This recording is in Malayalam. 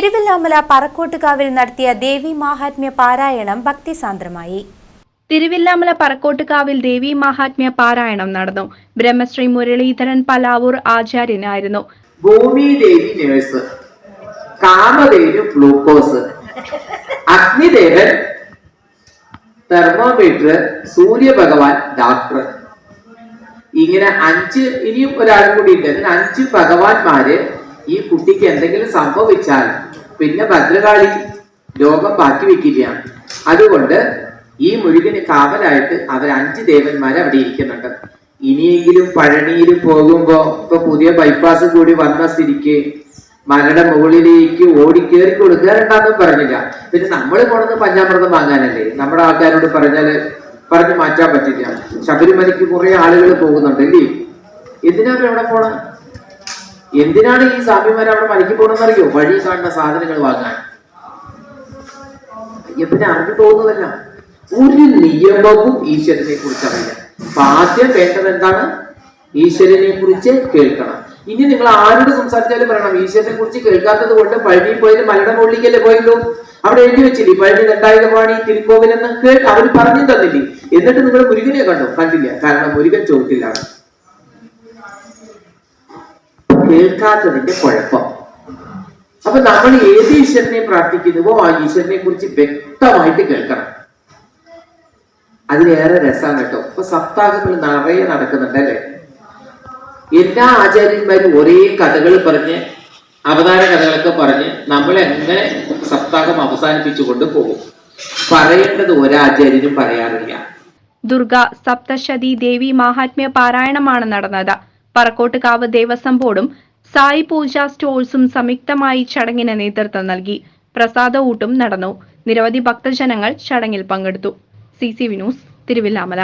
തിരുവല്ലാമല പറക്കോട്ടുകാവിൽ നടത്തിയ ദേവി മാഹാത്മ്യ പാരായണം ഭക്തിസാന്ദ്രമായി. തിരുവില്ലാമല പറക്കോട്ടുകാവിൽ ദേവി മാഹാത്മ്യ പാരായണം നടന്നു. Brahmashri Muraleedharan Palavoor ആചാര്യനായിരുന്നു. Bhumi Devi nurse Kamadevi glucose Agnidevan thermometer Suryabhagavan doctor. ഇങ്ങനെ അഞ്ച് ഇനിയും ഒരാളും കൂടി ഉണ്ട്. അങ്ങനെ അഞ്ച് ഭഗവാന്മാര് ഈ കുട്ടിക്ക് എന്തെങ്കിലും സംഭവിച്ചാൽ പിന്നെ ഭദ്രകാളി ലോകം ബാക്കി വെക്കില്ല അതുകൊണ്ട് ഈ മുരുകന് കാവലായിട്ട് അവർ അഞ്ച് ദേവന്മാർ അവിടെ ഇരിക്കുന്നുണ്ട്. ഇനിയെങ്കിലും പഴനിയിൽ പോകുമ്പോ ഇപ്പൊ പുതിയ ബൈപ്പാസ് കൂടി വന്ന സ്ഥിതിക്ക് മലയുടെ മുകളിലേക്ക് ഓടിക്കേറി കൊടുക്കാറുണ്ടാന്നും പറഞ്ഞില്ല. പിന്നെ നമ്മൾ കൊണ്ടുവന്ന് പഞ്ചാമൃതം വാങ്ങാനല്ലേ? നമ്മുടെ ആൾക്കാരോട് പറഞ്ഞാൽ പറഞ്ഞു മാറ്റാൻ പറ്റില്ല. ശബരിമലയ്ക്ക് കുറെ ആളുകൾ പോകുന്നുണ്ട് അല്ലേ? എന്തിനാണ് അവിടെ പോണ? എന്തിനാണ് ഈ സാമ്യമാർ അവിടെ മലയ്ക്ക് പോകണമെന്ന് അറിയോ? വഴി കാണുന്ന സാധനങ്ങൾ വാങ്ങാൻ. അയ്യപ്പനെ അറിഞ്ഞു പോകുന്നതല്ല. ഒരു നിയമവും ഈശ്വരനെ കുറിച്ച് അറിയില്ല. അപ്പൊ ആദ്യം വേണ്ടത് എന്താണ്? ഈശ്വരനെ കുറിച്ച് കേൾക്കണം. ഇനി നിങ്ങൾ ആരോട് സംസാരിച്ചാലും പറയണം. ഈശ്വരനെ കുറിച്ച് കേൾക്കാത്തത് കൊണ്ട് പഴനി പോയാലും മലയുടെ മുകളിലേക്കല്ലേ പോയല്ലോ അവിടെ എഴുതി വെച്ചില്ലേ? പഴനി രണ്ടായിരമാണ് തിരുക്കോവിൽ എന്ന് കേൾ അവർ പറഞ്ഞു തന്നില്ലേ? എന്നിട്ട് നിങ്ങൾ മുരുകനെ കണ്ടു? കണ്ടില്ല. കാരണം മുരുകൻ ചോട്ടിലാണ് കേൾക്കാത്തതിന്റെ കുഴപ്പം. അപ്പൊ നമ്മൾ ഏത് ഈശ്വരനെ പ്രാർത്ഥിക്കുന്നുവോ ആ ഈശ്വരനെ കുറിച്ച് വ്യക്തമായിട്ട് കേൾക്കണം. അതിലേറെ രസമാണ് കേട്ടോ. ഇപ്പൊ സപ്താഹങ്ങൾ നിറയെ നടക്കുന്നുണ്ട് അല്ലെ? എല്ലാ ആചാര്യന്മാരും ഒരേ കഥകൾ പറഞ്ഞ് അവതാര കഥകളൊക്കെ പറഞ്ഞ് നമ്മൾ എങ്ങനെ സപ്താഹം അവസാനിപ്പിച്ചു കൊണ്ട് പോകും. പറയേണ്ടത് ഒരാചാര്യനും പറയാറില്ല. ദുർഗ സപ്തശതി ദേവി മഹാത്മ്യ പാരായണമാണ് നടന്നത്. പറക്കോട്ടുകാവ് ദേവസ്വം ബോർഡും സായി പൂജ സ്റ്റോൾസും സംയുക്തമായി ചടങ്ങിന് നേതൃത്വം നൽകി. പ്രസാദ ഊട്ടും നടന്നു. നിരവധി ഭക്തജനങ്ങൾ ചടങ്ങിൽ പങ്കെടുത്തു. C C Vinoos Thiruvillamala.